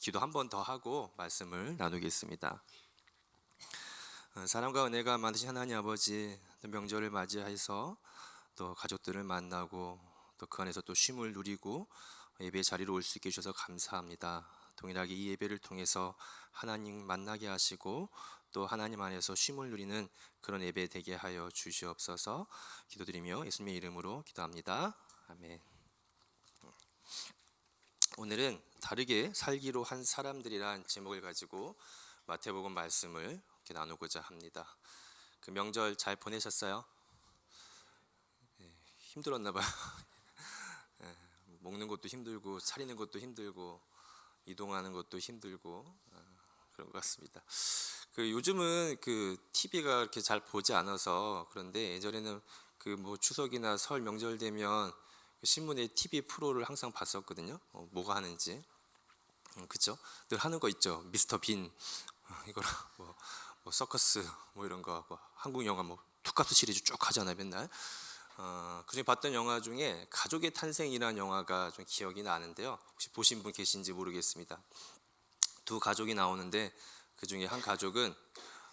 기도 한 번 더 하고 말씀을 나누겠습니다. 어, 사랑과 은혜가 많으신 하나님 아버지 또 명절을 맞이해서 또 가족들을 만나고 또 그 안에서 또 쉼을 누리고 예배 자리로 올 수 있게 해주셔서 감사합니다. 동일하게 이 예배를 통해서 하나님 만나게 하시고 또 하나님 안에서 쉼을 누리는 그런 예배 되게 하여 주시옵소서 기도드리며 예수님의 이름으로 기도합니다. 아멘. 오늘은 다르게 살기로 한 사람들이란 제목을 가지고 마태복음 말씀을 이렇게 나누고자 합니다. 그 명절 잘 보내셨어요? 예, 힘들었나 봐요. 예, 먹는 것도 힘들고 차리는 것도 힘들고 이동하는 것도 힘들고 아, 그런 것 같습니다. 그 요즘은 그 TV가 이렇게 잘 보지 않아서 그런데 예전에는 그 뭐 추석이나 설 명절 되면 그 신문에 TV 프로를 항상 봤었거든요. 어, 뭐가 하는지. 음, 그죠? 늘 하는 거 있죠. 미스터 빈 어, 이거랑 뭐, 뭐 서커스 뭐 이런 거 하고 한국 영화 뭐 투캅스 시리즈 쭉 하잖아요 맨날. 어, 그중에 봤던 영화 중에 가족의 탄생이라는 영화가 좀 기억이 나는데요. 혹시 보신 분 계신지 모르겠습니다. 두 가족이 나오는데 그 중에 한 가족은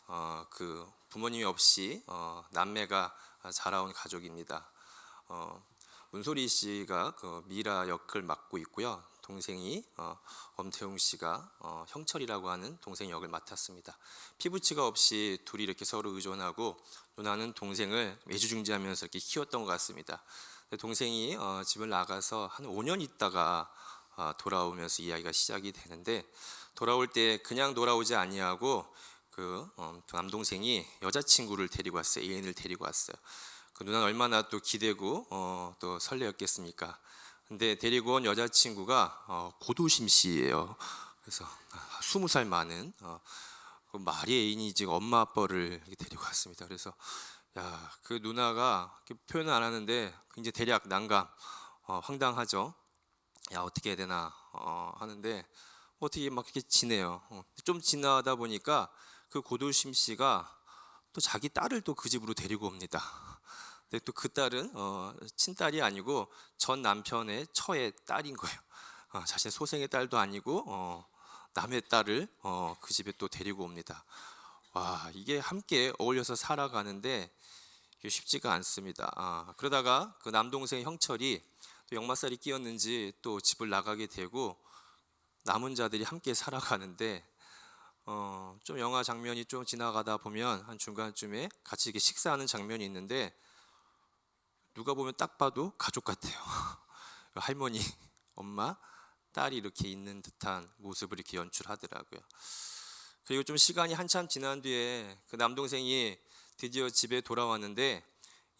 어, 그 부모님이 없이 어, 남매가 자라온 가족입니다. 어, 문소리 씨가 그 미라 역을 맡고 있고요. 동생이 어, 엄태웅 씨가 어, 형철이라고 하는 동생 역을 맡았습니다. 피부치가 없이 둘이 이렇게 서로 의존하고 누나는 동생을 애주중지하면서 이렇게 키웠던 것 같습니다. 동생이 어, 집을 나가서 한 5년 있다가 어, 돌아오면서 이야기가 시작이 되는데 돌아올 때 그냥 돌아오지 아니하고 그 어, 남동생이 여자친구를 데리고 왔어요. 애인을 데리고 왔어요. 그 누나는 얼마나 또 기대고 어, 또 설레었겠습니까? 근데 데리고 온 여자친구가 어, 고도심씨예요. 그래서 스무 살 많은 어, 그 말이 애인이 지금 엄마 아빠를 데리고 왔습니다. 그래서 야 그 누나가 표현을 안 하는데 굉장히 대략 난감, 어, 황당하죠. 야 어떻게 해야 되나 어, 하는데 어떻게 막 이렇게 지내요. 어, 좀 지나다 보니까 그 고도심 씨가 또 자기 딸을 또 그 집으로 데리고 옵니다. 근데 또 그 딸은 어, 친딸이 아니고 전 남편의 처의 딸인 거예요. 어, 자신의 소생의 딸도 아니고 어, 남의 딸을 어, 그 집에 또 데리고 옵니다. 와 이게 함께 어울려서 살아가는데 쉽지가 않습니다. 아, 그러다가 그 남동생 형철이 또 역마살이 끼었는지 또 집을 나가게 되고 남은 자들이 함께 살아가는데 어, 좀 영화 장면이 좀 지나가다 보면 한 중간쯤에 같이 이렇게 식사하는 장면이 있는데 누가 보면 딱 봐도 가족 같아요. 할머니, 엄마, 딸이 이렇게 있는 듯한 모습을 이렇게 연출하더라고요. 그리고 좀 시간이 한참 지난 뒤에 그 남동생이 드디어 집에 돌아왔는데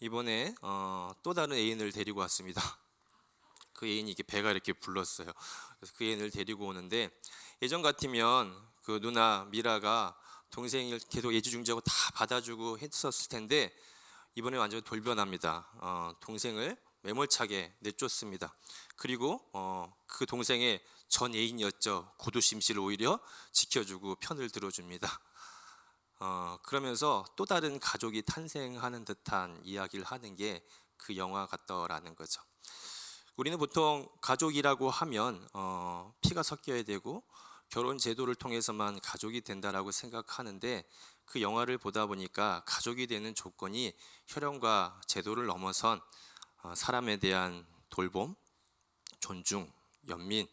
이번에 어, 또 다른 애인을 데리고 왔습니다. 그 애인이 이렇게 배가 이렇게 불렀어요. 그래서 그 애인을 데리고 오는데 예전 같으면 그 누나 미라가 동생을 계속 예주중지하고 다 받아주고 했었을 텐데 이번에 완전 돌변합니다. 어, 동생을 매몰차게 내쫓습니다. 그리고 어, 그 동생의 전 애인이었죠. 고도심 씨를 오히려 지켜주고 편을 들어줍니다. 어, 그러면서 또 다른 가족이 탄생하는 듯한 이야기를 하는 게 그 영화 같더라는 거죠. 우리는 보통 가족이라고 하면 어, 피가 섞여야 되고 결혼 제도를 통해서만 가족이 된다라고 생각하는데 그 영화를 보다 보니까 가족이 되는 조건이 혈연과 제도를 넘어선 어, 사람에 대한 돌봄, 존중, 연민,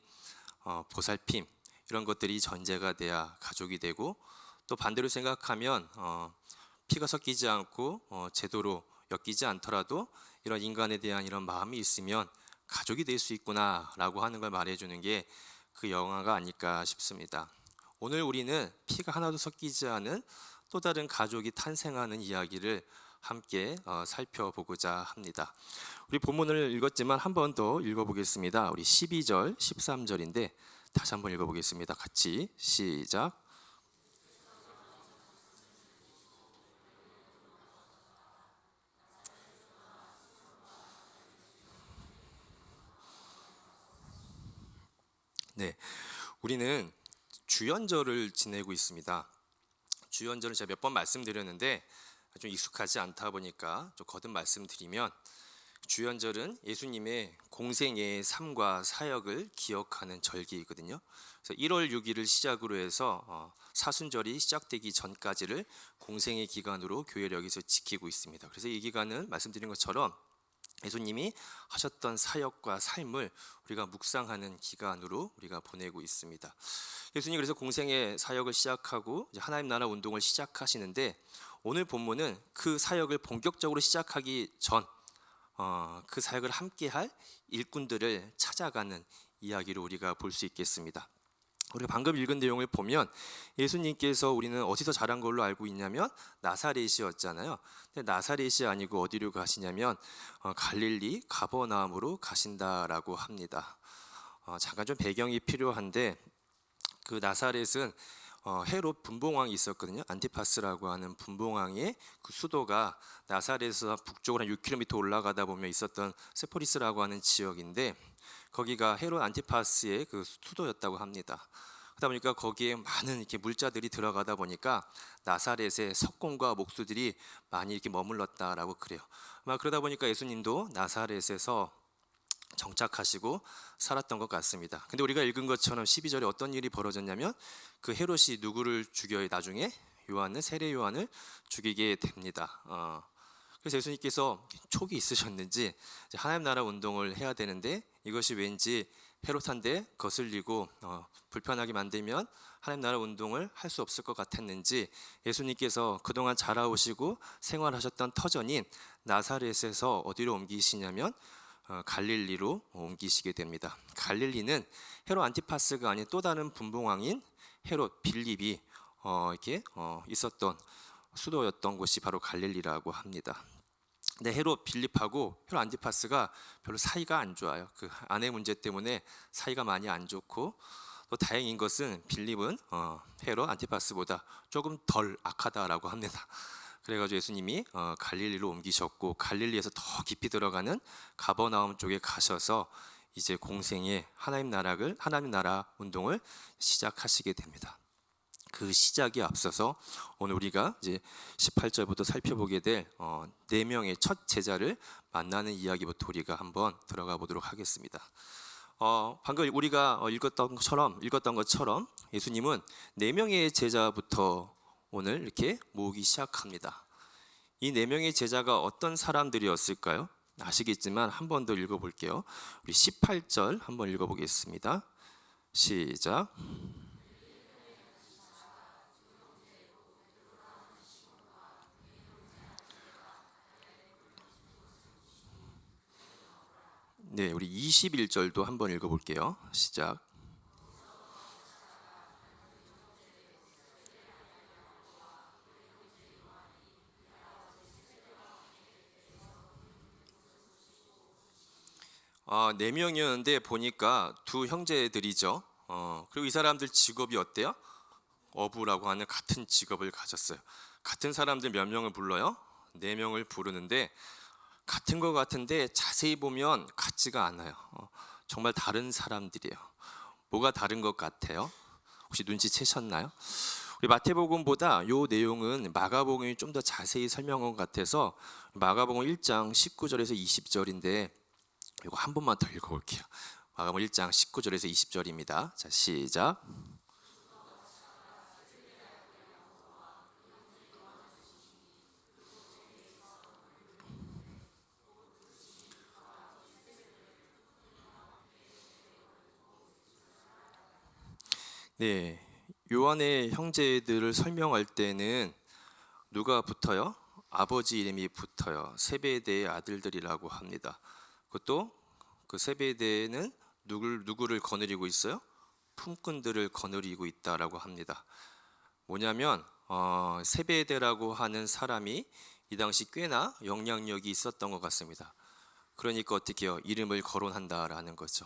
어, 보살핌 이런 것들이 전제가 돼야 가족이 되고 또 반대로 생각하면 어, 피가 섞이지 않고 어, 제도로 엮이지 않더라도 이런 인간에 대한 이런 마음이 있으면 가족이 될 수 있구나라고 하는 걸 말해주는 게 그 영화가 아닐까 싶습니다. 오늘 우리는 피가 하나도 섞이지 않은 또 다른 가족이 탄생하는 이야기를 함께 어, 살펴보고자 합니다. 우리 본문을 읽었지만 한 번 더 읽어보겠습니다. 우리 12절, 13절인데 다시 한번 읽어보겠습니다. 같이 시작. 네, 우리는 주연절을 지내고 있습니다. 주연절은 제가 몇 번 말씀드렸는데 좀 익숙하지 않다 보니까 좀 거듭 말씀드리면 주연절은 예수님의 공생의 삶과 사역을 기억하는 절기이거든요. 그래서 1월 6일을 시작으로 해서 어, 사순절이 시작되기 전까지를 공생의 기간으로 교회를 여기서 지키고 있습니다. 그래서 이 기간은 말씀드린 것처럼 예수님이 하셨던 사역과 삶을 우리가 묵상하는 기간으로 우리가 보내고 있습니다. 예수님 그래서 공생의 사역을 시작하고 하나님 나라 운동을 시작하시는데 오늘 본문은 그 사역을 본격적으로 시작하기 전 어, 그 사역을 함께할 일꾼들을 찾아가는 이야기를 우리가 볼 수 있겠습니다. 우리가 방금 읽은 내용을 보면 예수님께서 우리는 어디서 자란 걸로 알고 있냐면 나사렛이었잖아요. 근데 나사렛이 아니고 어디로 가시냐면 어, 갈릴리 가버나움으로 가신다라고 합니다. 어, 잠깐 좀 배경이 필요한데 그 나사렛은 어, 헤롯 분봉왕이 있었거든요. 안티파스라고 하는 분봉왕의 그 수도가 나사렛에서 북쪽으로 한 6km 올라가다 보면 있었던 세포리스라고 하는 지역인데 거기가 헤롯 안티파스의 그 수도였다고 합니다. 그러다 보니까 거기에 많은 이렇게 물자들이 들어가다 보니까 나사렛의 석공과 목수들이 많이 이렇게 머물렀다라고 그래요. 아마 그러다 보니까 예수님도 나사렛에서 정착하시고 살았던 것 같습니다. 근데 우리가 읽은 것처럼 12절에 어떤 일이 벌어졌냐면 그 헤롯이 누구를 죽여요? 나중에 요한은 세례 요한을 죽이게 됩니다. 어. 그래서 예수님께서 촉이 있으셨는지 하나님 나라 운동을 해야 되는데 이것이 왠지 헤롯한테 거슬리고 어, 불편하게 만들면 하나님 나라 운동을 할 수 없을 것 같았는지 예수님께서 그동안 자라오시고 생활하셨던 터전인 나사렛에서 어디로 옮기시냐면 어, 갈릴리로 옮기시게 됩니다. 갈릴리는 헤롯 안티파스가 아닌 또 다른 분봉왕인 헤롯 빌립이 어, 이렇게 어, 있었던 수도였던 곳이 바로 갈릴리라고 합니다. 근데 헤롯 빌립하고 헤롯 안티파스가 별로 사이가 안 좋아요. 그 아내 문제 때문에 사이가 많이 안 좋고 또 다행인 것은 빌립은 어, 헤롯 안티파스보다 조금 덜 악하다라고 합니다. 그래가지고 예수님이 어, 갈릴리로 옮기셨고 갈릴리에서 더 깊이 들어가는 가버나움 쪽에 가셔서 이제 공생의 하나님 나라를 하나님 나라 운동을 시작하시게 됩니다. 그 시작에 앞서서 오늘 우리가 이제 18절부터 살펴보게 될 어, 네 명의 첫 제자를 만나는 이야기부터 우리가 한번 들어가 보도록 하겠습니다. 어, 방금 우리가 어, 읽었던 것처럼 읽었던 것처럼 예수님은 네 명의 제자부터 오늘 이렇게 모으기 시작합니다. 이 네 명의 제자가 어떤 사람들이었을까요? 아시겠지만 한 번 더 읽어볼게요. 우리 18절 한번 읽어보겠습니다. 시작. 네, 우리 21절도 한번 읽어 볼게요. 시작. 아, 네 명이었는데 보니까 두 형제들이죠. 어, 그리고 이 사람들 직업이 어때요? 어부라고 하는 같은 직업을 가졌어요. 같은 사람들 몇 명을 불러요? 네 명을 부르는데 같은 것 같은데 자세히 보면 같지가 않아요. 어, 정말 다른 사람들이에요. 뭐가 다른 것 같아요? 혹시 눈치채셨나요? 우리 마태복음보다 요 내용은 마가복음이 좀 더 자세히 설명한 것 같아서 마가복음 1장 19절에서 20절인데 이거 한 번만 더 읽어볼게요. 마가복음 1장 19절에서 20절입니다. 자 시작. 네, 요한의 형제들을 설명할 때는 누가 붙어요? 아버지 이름이 붙어요. 세베대의 아들들이라고 합니다. 그것도 그 세베대는 누굴 누구를 거느리고 있어요? 품꾼들을 거느리고 있다라고 합니다. 뭐냐면 어, 세베대라고 하는 사람이 이 당시 꽤나 영향력이 있었던 것 같습니다. 그러니까 어떻게요? 이름을 거론한다라는 거죠.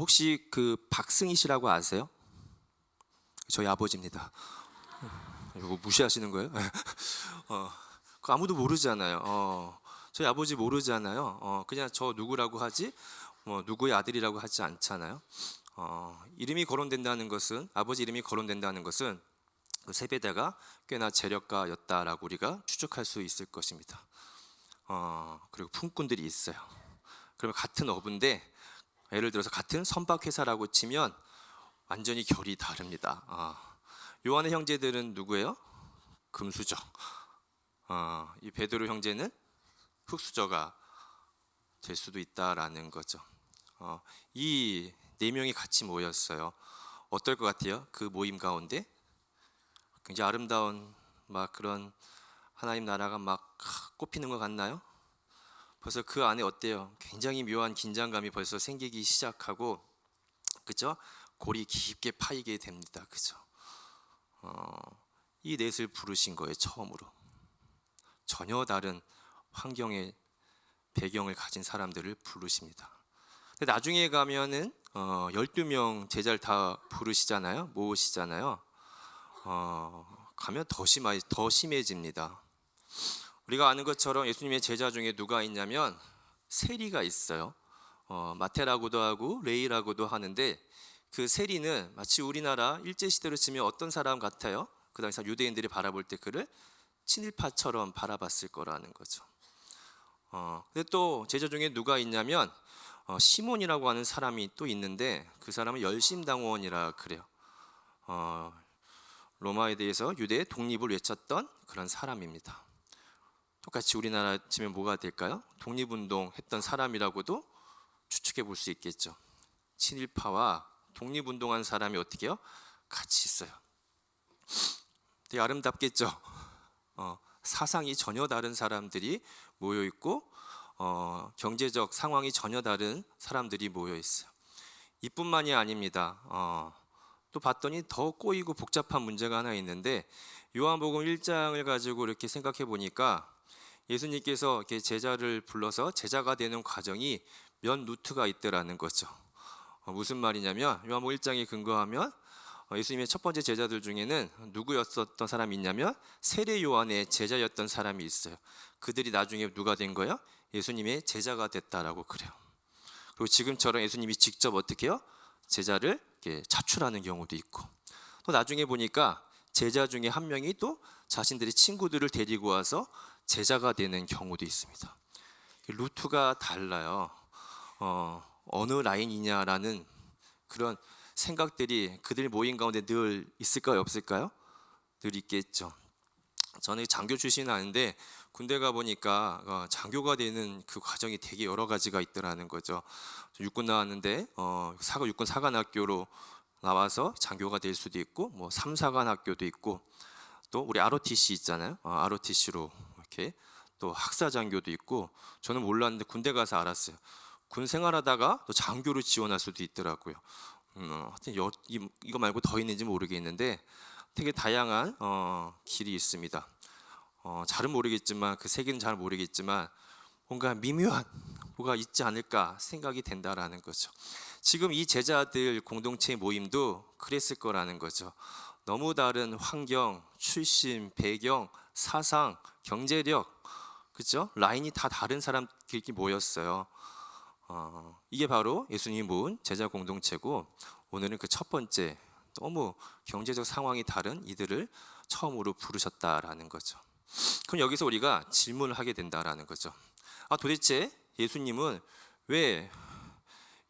혹시 그 박승희 씨라고 아세요? 저희 아버지입니다. 이거 무시하시는 거예요? 어, 그 아무도 모르잖아요. 어, 저희 아버지 모르잖아요. 어, 그냥 저 누구라고 하지? 뭐 누구의 아들이라고 하지 않잖아요. 어, 이름이 거론된다는 것은 아버지 이름이 거론된다는 것은 그 세베대가 꽤나 재력가였다라고 우리가 추측할 수 있을 것입니다. 어, 그리고 품꾼들이 있어요. 그러면 같은 어부인데 예를 들어서 같은 선박 회사라고 치면 완전히 결이 다릅니다. 아, 요한의 형제들은 누구예요? 금수저. 아, 이 베드로 형제는 흙수저가 될 수도 있다라는 거죠. 어, 이네 명이 같이 모였어요. 어떨 것 같아요? 그 모임 가운데 굉장히 아름다운 막 그런 하나님 나라가 막 꽃피는 것 같나요? 벌써 그 안에 어때요? 굉장히 묘한 긴장감이 벌써 생기기 시작하고 그죠? 골이 깊게 파이게 됩니다. 그죠? 어, 이 넷을 부르신 거예요 처음으로 전혀 다른 환경의 배경을 가진 사람들을 부르십니다. 근데 나중에 가면은 어, 12명 제자를 다 부르시잖아요. 모으시잖아요. 어, 가면 더 심하 더 심해집니다. 우리가 아는 것처럼 예수님의 제자 중에 누가 있냐면 세리가 있어요. 어, 마테라고도 하고 레이라고도 하는데 그 세리는 마치 우리나라 일제 시대로 치면 어떤 사람 같아요? 그 당시 유대인들이 바라볼 때 그를 친일파처럼 바라봤을 거라는 거죠. 어, 근데 또 제자 중에 누가 있냐면 어, 시몬이라고 하는 사람이 또 있는데 그 사람은 열심당원이라 그래요. 어, 로마에 대해서 유대의 독립을 외쳤던 그런 사람입니다. 똑같이 우리나라 치면 뭐가 될까요? 독립운동 했던 사람이라고도 추측해 볼 수 있겠죠. 친일파와 독립운동한 사람이 어떻게 요 같이 있어요. 되게 아름답겠죠. 어, 사상이 전혀 다른 사람들이 모여 있고 어, 경제적 상황이 전혀 다른 사람들이 모여 있어요. 이뿐만이 아닙니다. 어, 또 봤더니 더 꼬이고 복잡한 문제가 하나 있는데 요한복음 1장을 가지고 이렇게 생각해 보니까 예수님께서 이렇게 제자를 불러서 제자가 되는 과정이 몇 루트가 있더라는 거죠. 어, 무슨 말이냐면 요한복음 1장에 근거하면 어, 예수님의 첫 번째 제자들 중에는 누구였었던 사람이 있냐면 세례 요한의 제자였던 사람이 있어요. 그들이 나중에 누가 된 거예요? 예수님의 제자가 됐다라고 그래요. 그리고 지금처럼 예수님이 직접 어떻게 해요? 제자를 차출하는 경우도 있고 또 나중에 보니까 제자 중에 한 명이 또 자신들의 친구들을 데리고 와서 제자가 되는 경우도 있습니다. 루트가 달라요. 어, 어느 라인이냐라는 그런 생각들이 그들 모임 가운데 늘 있을까요, 없을까요? 늘 있겠죠. 저는 장교 출신은 아닌데 군대 가 보니까 어, 장교가 되는 그 과정이 되게 여러 가지가 있더라는 거죠. 육군 나왔는데 어, 사관 육군 사관학교로 나와서 장교가 될 수도 있고 뭐 삼사관 학교도 있고 또 우리 ROTC 있잖아요. 어, ROTC로 이렇게 또 학사 장교도 있고 저는 몰랐는데 군대 가서 알았어요. 군 생활하다가 또 장교로 지원할 수도 있더라고요. 음, 어, 하여튼 여, 이, 이거 말고 더 있는지 모르겠는데 되게 다양한 어, 길이 있습니다. 어, 잘은 모르겠지만 그 세계는 잘 모르겠지만 뭔가 미묘한 뭐가 있지 않을까 생각이 된다라는 거죠. 지금 이 제자들 공동체 모임도 그랬을 거라는 거죠. 너무 다른 환경, 출신, 배경, 사상, 경제력, 그죠? 라인이 다 다른 사람들이 모였어요. 어, 이게 바로 예수님이 모은 제자 공동체고 오늘은 그 첫 번째 너무 경제적 상황이 다른 이들을 처음으로 부르셨다라는 거죠. 그럼 여기서 우리가 질문을 하게 된다라는 거죠. 아 도대체 예수님은 왜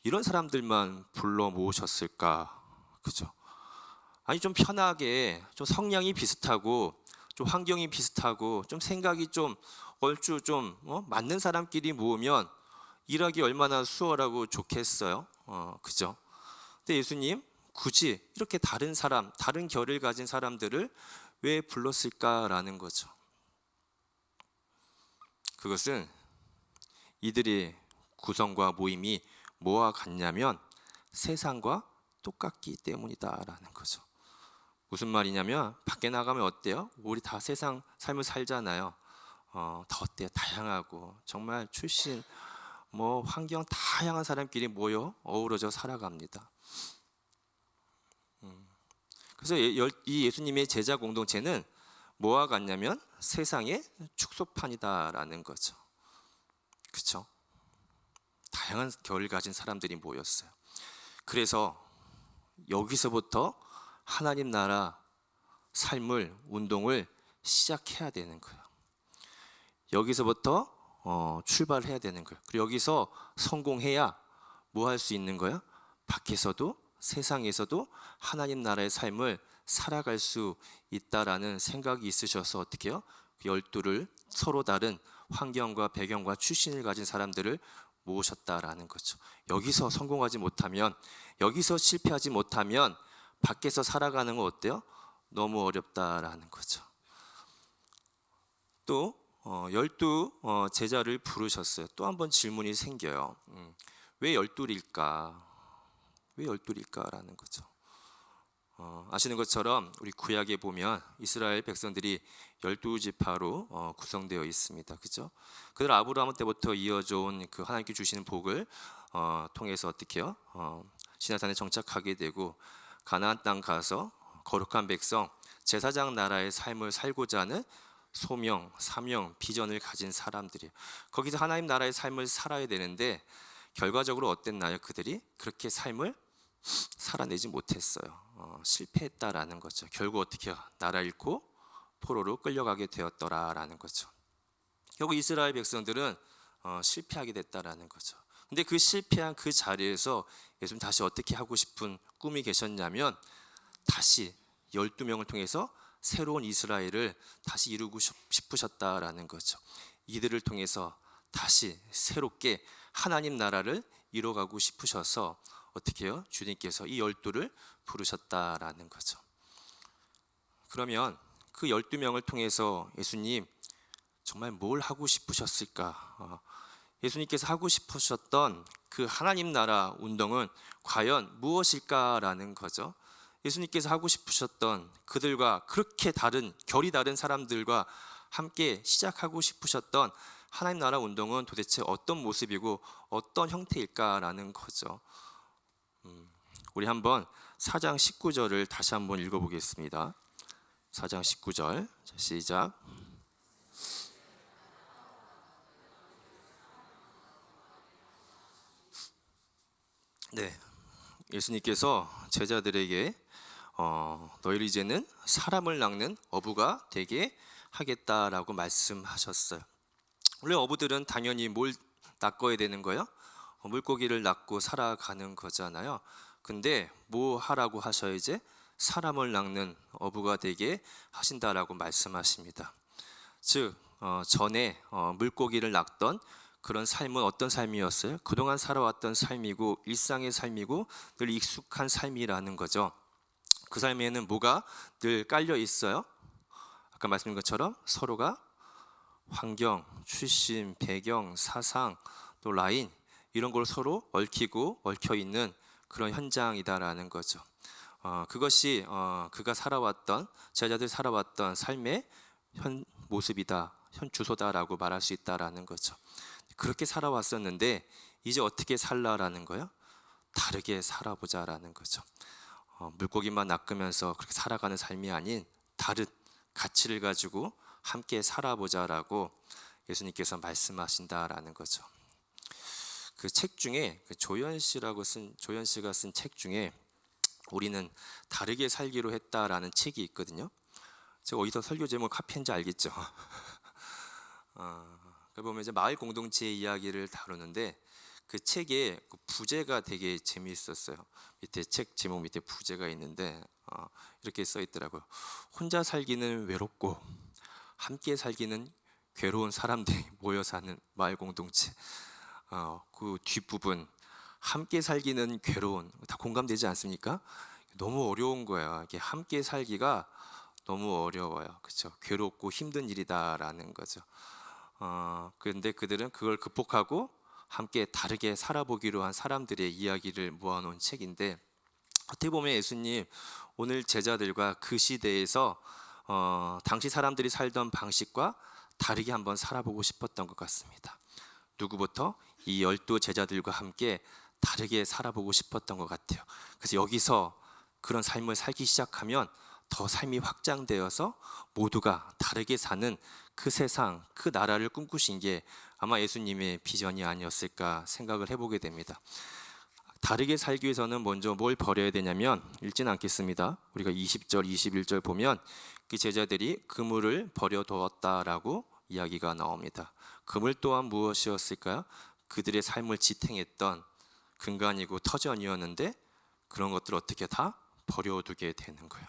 이런 사람들만 불러 모으셨을까? 그죠? 아니 좀 편하게 좀 성향이 비슷하고 좀 환경이 비슷하고 좀 생각이 좀 얼추 좀 어? 맞는 사람끼리 모으면 일하기 얼마나 수월하고 좋겠어요. 어, 그죠? 근데 예수님 굳이 이렇게 다른 사람, 다른 결을 가진 사람들을 왜 불렀을까라는 거죠. 그것은 이들의 구성과 모임이 뭐와 같냐면 세상과 똑같기 때문이다라는 거죠. 무슨 말이냐면 밖에 나가면 어때요? 우리 다 세상 삶을 살잖아요. 어, 다 어때요? 다양하고 정말 출신 뭐 환경 다양한 사람끼리 모여 어우러져 살아갑니다. 음. 그래서 이 예수님의 제자 공동체는 뭐와 같냐면 세상의 축소판이다라는 거죠. 그렇죠? 다양한 결을 가진 사람들이 모였어요. 그래서 여기서부터 하나님 나라 삶을 운동을 시작해야 되는 거예요. 여기서부터 어, 출발해야 되는 거예요. 그리고 여기서 성공해야 뭐 할 수 있는 거야? 밖에서도 세상에서도 하나님 나라의 삶을 살아갈 수 있다라는 생각이 있으셔서 어떻게 해요? 그 열두를 서로 다른 환경과 배경과 출신을 가진 사람들을 모으셨다라는 거죠. 여기서 성공하지 못하면 여기서 실패하지 못하면 밖에서 살아가는 거 어때요? 너무 어렵다라는 거죠. 또 어, 열두 어, 제자를 부르셨어요. 또 한 번 질문이 생겨요. 음, 왜 열둘일까? 왜 열둘일까라는 거죠. 어, 아시는 것처럼 우리 구약에 보면 이스라엘 백성들이 열두 지파로 어, 구성되어 있습니다. 그죠? 그들 아브라함 때부터 이어져 온 그 하나님께 주시는 복을 어, 통해서 어떻게요? 어, 시나산에 정착하게 되고 가나안 땅 가서 거룩한 백성 제사장 나라의 삶을 살고자 하는 소명, 사명, 비전을 가진 사람들이에요. 거기서 하나님 나라의 삶을 살아야 되는데 결과적으로 어땠나요? 그들이 그렇게 삶을 살아내지 못했어요. 어, 실패했다라는 거죠. 결국 어떻게? 나라 잃고 포로로 끌려가게 되었더라라는 거죠. 결국 이스라엘 백성들은 어, 실패하게 됐다라는 거죠. 근데 그 실패한 그 자리에서 예수님 다시 어떻게 하고 싶은 꿈이 계셨냐면 다시 12명을 통해서 새로운 이스라엘을 다시 이루고 싶으셨다라는 거죠. 이들을 통해서 다시 새롭게 하나님 나라를 이뤄가고 싶으셔서 어떻게 해요? 주님께서 이 열두를 부르셨다라는 거죠. 그러면 그 열두 명을 통해서 예수님 정말 뭘 하고 싶으셨을까? 어, 예수님께서 하고 싶으셨던 그 하나님 나라 운동은 과연 무엇일까라는 거죠. 예수님께서 하고 싶으셨던 그들과 그렇게 다른 결이 다른 사람들과 함께 시작하고 싶으셨던 하나님 나라 운동은 도대체 어떤 모습이고 어떤 형태일까라는 거죠. 음, 우리 한번 4장 19절을 다시 한번 읽어보겠습니다. 4장 19절 시작. 네, 예수님께서 제자들에게 어, 너희를 이제는 사람을 낚는 어부가 되게 하겠다라고 말씀하셨어요. 원래 어부들은 당연히 뭘 낚아야 되는 거예요? 어, 물고기를 낚고 살아가는 거잖아요. 근데 뭐 하라고 하셔 이제 사람을 낚는 어부가 되게 하신다라고 말씀하십니다. 즉 어, 전에 어, 물고기를 낚던 그런 삶은 어떤 삶이었어요? 그동안 살아왔던 삶이고 일상의 삶이고 늘 익숙한 삶이라는 거죠. 그 삶에는 뭐가 늘 깔려 있어요? 아까 말씀드린 것처럼 서로가 환경, 출신, 배경, 사상, 또 라인 이런 걸 서로 얽히고 얽혀 있는 그런 현장이다라는 거죠. 어, 그것이 어, 그가 살아왔던 제자들 살아왔던 삶의 현 모습이다, 현 주소다라고 말할 수 있다라는 거죠. 그렇게 살아왔었는데 이제 어떻게 살라라는 거요? 다르게 살아보자라는 거죠. 어, 물고기만 낚으면서 그렇게 살아가는 삶이 아닌 다른 가치를 가지고 함께 살아보자라고 예수님께서 말씀하신다라는 거죠. 그 책 중에 그 조연 씨라고 쓴 조연 씨가 쓴 책 중에 우리는 다르게 살기로 했다라는 책이 있거든요. 제가 어디서 설교 제목 카피한지 알겠죠. 어, 그 보면 이제 마을 공동체의 이야기를 다루는데 그 책에 그 부제가 되게 재미있었어요. 밑에 책 제목 밑에 부제가 있는데 어, 이렇게 써 있더라고요. 혼자 살기는 외롭고 함께 살기는 괴로운 사람들이 모여 사는 마을 공동체. 어, 그 뒷부분 함께 살기는 괴로운 다 공감되지 않습니까? 너무 어려운 거야. 이게 함께 살기가 너무 어려워요. 그렇죠? 괴롭고 힘든 일이다라는 거죠. 어, 그런데 그들은 그걸 극복하고 함께 다르게 살아보기로 한 사람들의 이야기를 모아놓은 책인데 어떻게 보면 예수님 오늘 제자들과 그 시대에서 어, 당시 사람들이 살던 방식과 다르게 한번 살아보고 싶었던 것 같습니다. 누구부터 이 열두 제자들과 함께 다르게 살아보고 싶었던 것 같아요. 그래서 여기서 그런 삶을 살기 시작하면 더 삶이 확장되어서 모두가 다르게 사는 그 세상, 그 나라를 꿈꾸신 게 아마 예수님의 비전이 아니었을까 생각을 해보게 됩니다. 다르게 살기 위해서는 먼저 뭘 버려야 되냐면 읽지는 않겠습니다. 우리가 20절, 21절 보면 그 제자들이 그물을 버려두었다라고 이야기가 나옵니다. 그물 또한 무엇이었을까요? 그들의 삶을 지탱했던 근간이고 터전이었는데 그런 것들을 어떻게 다 버려두게 되는 거예요.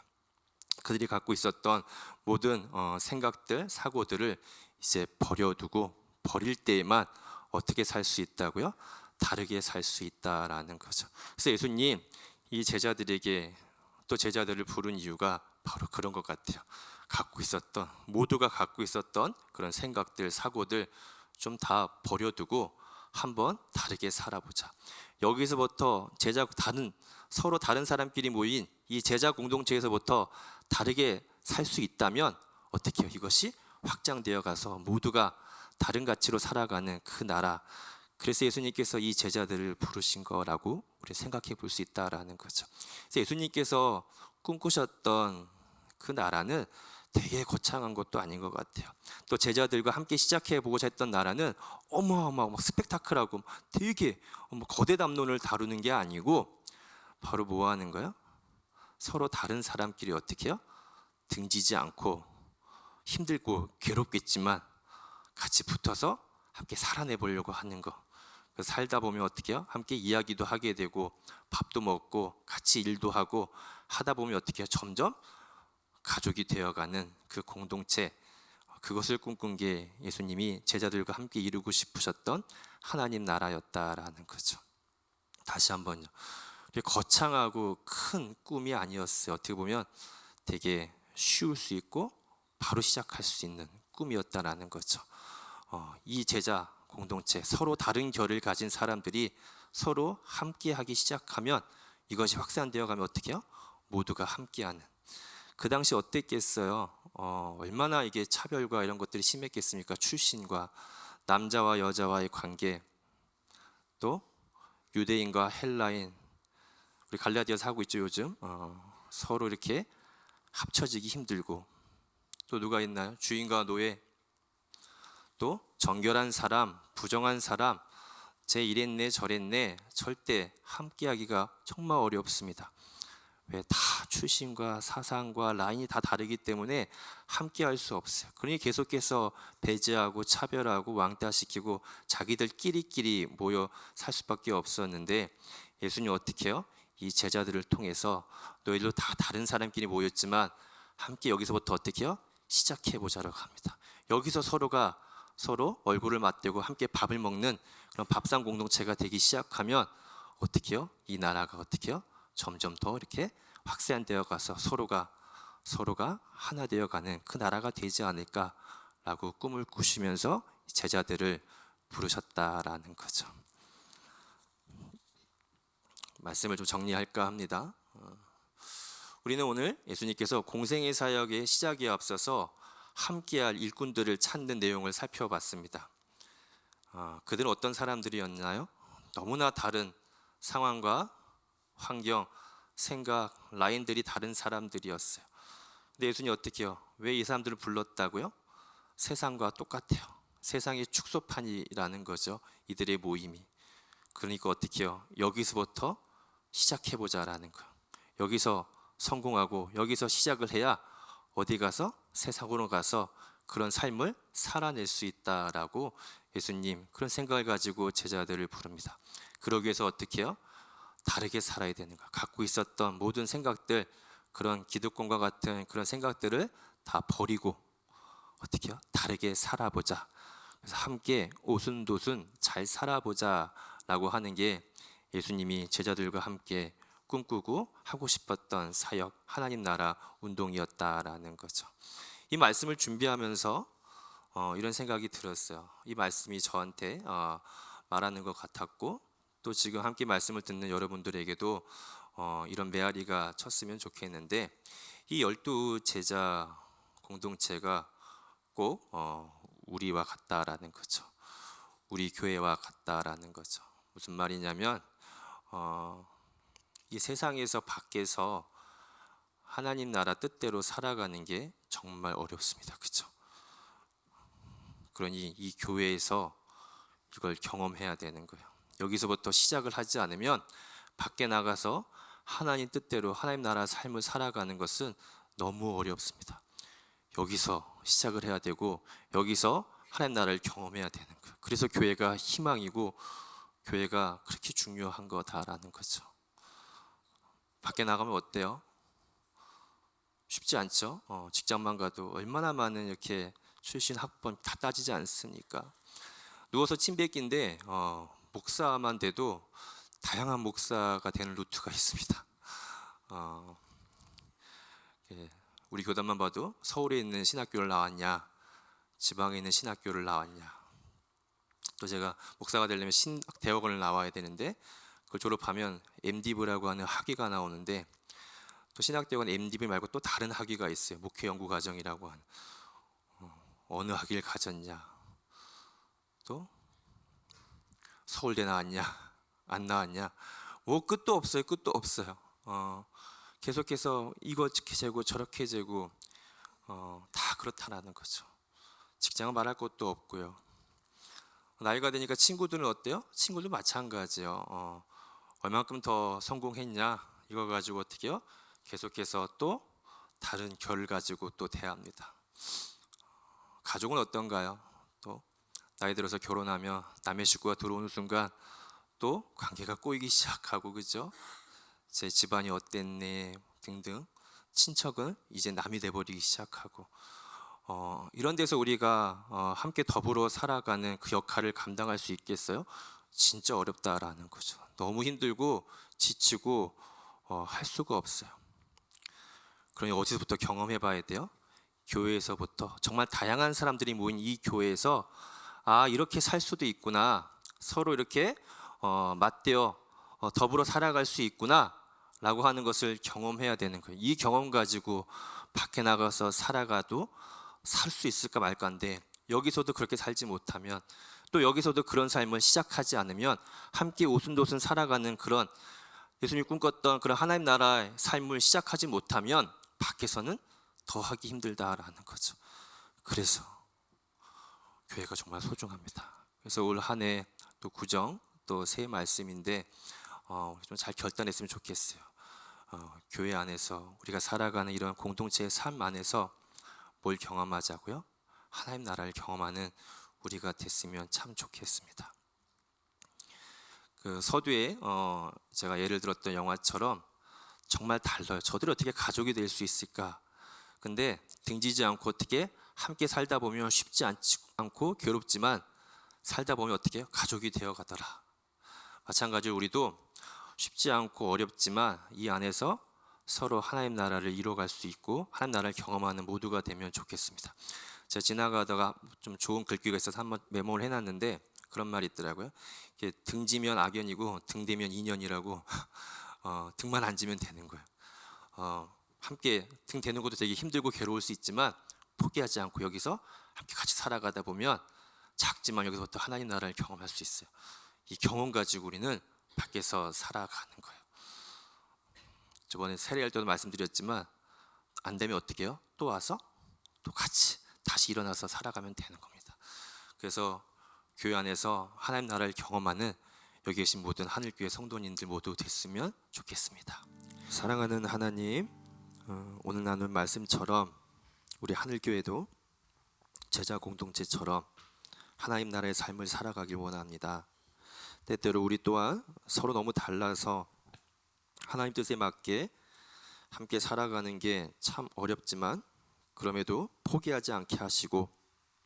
그들이 갖고 있었던 모든 어, 생각들, 사고들을 이제 버려두고 버릴 때에만 어떻게 살 수 있다고요? 다르게 살 수 있다라는 거죠. 그래서 예수님 이 제자들에게 또 제자들을 부른 이유가 바로 그런 것 같아요. 갖고 있었던 모두가 갖고 있었던 그런 생각들, 사고들 좀 다 버려두고 한번 다르게 살아보자. 여기서부터 제자 다른 서로 다른 사람끼리 모인 이 제자 공동체에서부터 다르게 살 수 있다면 어떻게 해요? 이것이 확장되어 가서 모두가 다른 가치로 살아가는 그 나라. 그래서 예수님께서 이 제자들을 부르신 거라고 우리 생각해 볼 수 있다라는 거죠. 그래서 예수님께서 꿈꾸셨던 그 나라는 되게 거창한 것도 아닌 것 같아요. 또 제자들과 함께 시작해 보고자 했던 나라는 어마어마하고 막 스펙타클하고 되게 뭐 거대 담론을 다루는 게 아니고 바로 뭐 하는 거예요? 서로 다른 사람끼리 어떻게 해요? 등지지 않고 힘들고 괴롭겠지만 같이 붙어서 함께 살아내 보려고 하는 거. 그래서 살다 보면 어떻게 해요? 함께 이야기도 하게 되고 밥도 먹고 같이 일도 하고 하다 보면 어떻게 해요? 점점 가족이 되어가는 그 공동체 그것을 꿈꾼 게 예수님이 제자들과 함께 이루고 싶으셨던 하나님 나라였다라는 거죠. 다시 한번요. 거창하고 큰 꿈이 아니었어요. 어떻게 보면 되게 쉬울 수 있고 바로 시작할 수 있는 꿈이었다라는 거죠. 어, 이 제자 공동체 서로 다른 결을 가진 사람들이 서로 함께하기 시작하면 이것이 확산되어 가면 어떻게 해요? 모두가 함께하는 그 당시 어땠겠어요? 어, 얼마나 이게 차별과 이런 것들이 심했겠습니까? 출신과 남자와 여자와의 관계 또 유대인과 헬라인 우리 갈라디아서 하고 있죠 요즘 어, 서로 이렇게 합쳐지기 힘들고 또 누가 있나요? 주인과 노예 또 정결한 사람, 부정한 사람, 제 이랬네 저랬네 절대 함께하기가 정말 어렵습니다. 왜 다 출신과 사상과 라인이 다 다르기 때문에 함께할 수 없어요. 그러니 계속해서 배제하고 차별하고 왕따시키고 자기들끼리끼리 모여 살 수밖에 없었는데 예수님 어떻게 해요? 이 제자들을 통해서 너희들 다 다른 사람끼리 모였지만 함께 여기서부터 어떻게 해요? 시작해 보자라고 합니다. 여기서 서로가 서로 얼굴을 맞대고 함께 밥을 먹는 그런 밥상 공동체가 되기 시작하면 어떻게 해요? 이 나라가 어떻게 해요? 점점 더 이렇게 확산되어 가서 서로가 서로가 하나 되어 가는 그 나라가 되지 않을까라고 꿈을 꾸시면서 제자들을 부르셨다라는 거죠. 말씀을 좀 정리할까 합니다. 어, 우리는 오늘 예수님께서 공생의 사역의 시작에 앞서서 함께할 일꾼들을 찾는 내용을 살펴봤습니다. 어, 그들은 어떤 사람들이었나요? 너무나 다른 상황과 환경, 생각, 라인들이 다른 사람들이었어요. 근데 예수님 어떻게 해요? 왜 이 사람들을 불렀다고요? 세상과 똑같아요. 세상의 축소판이라는 거죠. 이들의 모임이. 그러니까 어떻게 해요? 여기서부터 시작해 보자 라는 거예요. 여기서 성공하고 여기서 시작을 해야 어디 가서 세상으로 가서 그런 삶을 살아낼 수 있다라고 예수님 그런 생각을 가지고 제자들을 부릅니다. 그러기 위해서 어떻게 해요? 다르게 살아야 되는 거. 갖고 있었던 모든 생각들 그런 기득권과 같은 그런 생각들을 다 버리고 어떻게 해요? 다르게 살아보자. 그래서 함께 오순도순 잘 살아보자라고 하는 게 예수님이 제자들과 함께 꿈꾸고 하고 싶었던 사역 하나님 나라 운동이었다라는 거죠. 이 말씀을 준비하면서 어, 이런 생각이 들었어요. 이 말씀이 저한테 어, 말하는 것 같았고 또 지금 함께 말씀을 듣는 여러분들에게도 어, 이런 메아리가 쳤으면 좋겠는데 이 열두 제자 공동체가 꼭 어, 우리와 같다라는 거죠. 우리 교회와 같다라는 거죠. 무슨 말이냐면 어, 이 세상에서 밖에서 하나님 나라 뜻대로 살아가는 게 정말 어렵습니다. 그렇죠? 그러니 이 교회에서 이걸 경험해야 되는 거예요. 여기서부터 시작을 하지 않으면 밖에 나가서 하나님 뜻대로 하나님 나라 삶을 살아가는 것은 너무 어렵습니다. 여기서 시작을 해야 되고 여기서 하나님 나라를 경험해야 되는 거예요. 그래서 교회가 희망이고 교회가 그렇게 중요한 거다라는 거죠. 밖에 나가면 어때요? 쉽지 않죠. 어, 직장만 가도 얼마나 많은 이렇게 출신 학번 다 따지지 않습니까? 누워서 침 뱉기인데 어, 목사만 돼도 다양한 목사가 되는 루트가 있습니다. 어, 예, 우리 교단만 봐도 서울에 있는 신학교를 나왔냐, 지방에 있는 신학교를 나왔냐. 또 제가 목사가 되려면 신 대학원을 나와야 되는데 그걸 졸업하면 MDiv라고 하는 학위가 나오는데 또 신학 대학원 MDiv 말고 또 다른 학위가 있어요. 목회 연구 과정이라고 하는 어, 어느 학위를 가졌냐, 또 서울대 나왔냐, 안 나왔냐, 뭐 끝도 없어요. 끝도 없어요. 어, 계속해서 이거 재고 저렇게 재고 어, 다 그렇다라는 거죠. 직장은 말할 것도 없고요. 나이가 되니까 친구들은 어때요? 친구도 마찬가지요. 어, 얼만큼 더 성공했냐 이거 가지고 어떻게요? 계속해서 또 다른 결 가지고 또 대합니다. 가족은 어떤가요? 또 나이 들어서 결혼하면 남의 식구가 들어오는 순간 또 관계가 꼬이기 시작하고 그죠? 제 집안이 어땠네 등등 친척은 이제 남이 돼버리기 시작하고 어, 이런 데서 우리가 어, 함께 더불어 살아가는 그 역할을 감당할 수 있겠어요? 진짜 어렵다라는 거죠. 너무 힘들고 지치고 어, 할 수가 없어요. 그러니 어디서부터 경험해 봐야 돼요? 교회에서부터 정말 다양한 사람들이 모인 이 교회에서 아 이렇게 살 수도 있구나 서로 이렇게 어, 맞대어 어, 더불어 살아갈 수 있구나라고 하는 것을 경험해야 되는 거예요. 이 경험 가지고 밖에 나가서 살아가도 살 수 있을까 말까인데 여기서도 그렇게 살지 못하면 또 여기서도 그런 삶을 시작하지 않으면 함께 오순도순 살아가는 그런 예수님이 꿈꿨던 그런 하나님 나라의 삶을 시작하지 못하면 밖에서는 더 하기 힘들다라는 거죠. 그래서 교회가 정말 소중합니다. 그래서 올 한 해 또 구정 또 새 말씀인데 어, 좀 잘 결단했으면 좋겠어요. 어, 교회 안에서 우리가 살아가는 이런 공동체의 삶 안에서 뭘 경험하자고요? 하나님 나라를 경험하는 우리가 됐으면 참 좋겠습니다. 그 서두에 어, 제가 예를 들었던 영화처럼 정말 달라요. 저들이 어떻게 가족이 될 수 있을까? 근데 등지지 않고 어떻게 함께 살다 보면 쉽지 않고 괴롭지만 살다 보면 어떻게? 가족이 되어 가더라. 마찬가지로 우리도 쉽지 않고 어렵지만 이 안에서 서로 하나님 나라를 이뤄갈 수 있고 하나님 나라를 경험하는 모두가 되면 좋겠습니다. 제가 지나가다가 좀 좋은 글귀가 있어서 한번 메모를 해놨는데 그런 말이 있더라고요. 등지면 악연이고 등대면 인연이라고 어, 등만 안 지면 되는 거예요. 어, 함께 등 대는 것도 되게 힘들고 괴로울 수 있지만 포기하지 않고 여기서 함께 같이 살아가다 보면 작지만 여기서부터 하나님 나라를 경험할 수 있어요. 이 경험 가지고 우리는 밖에서 살아가는 거예요. 저번에 세례할 때도 말씀드렸지만 안 되면 어떻게 해요? 또 와서 또 같이 다시 일어나서 살아가면 되는 겁니다. 그래서 교회 안에서 하나님 나라를 경험하는 여기 계신 모든 하늘교회 성도님들 모두 됐으면 좋겠습니다. 사랑하는 하나님, 어, 오늘 나눈 말씀처럼 우리 하늘교회도 제자 공동체처럼 하나님 나라의 삶을 살아가길 원합니다. 때때로 우리 또한 서로 너무 달라서 하나님 뜻에 맞게 함께 살아가는 게 참 어렵지만 그럼에도 포기하지 않게 하시고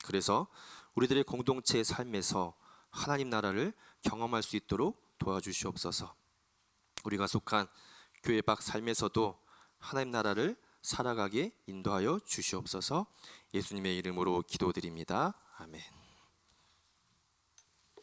그래서 우리들의 공동체의 삶에서 하나님 나라를 경험할 수 있도록 도와주시옵소서. 우리가 속한 교회 밖 삶에서도 하나님 나라를 살아가게 인도하여 주시옵소서. 예수님의 이름으로 기도드립니다. 아멘.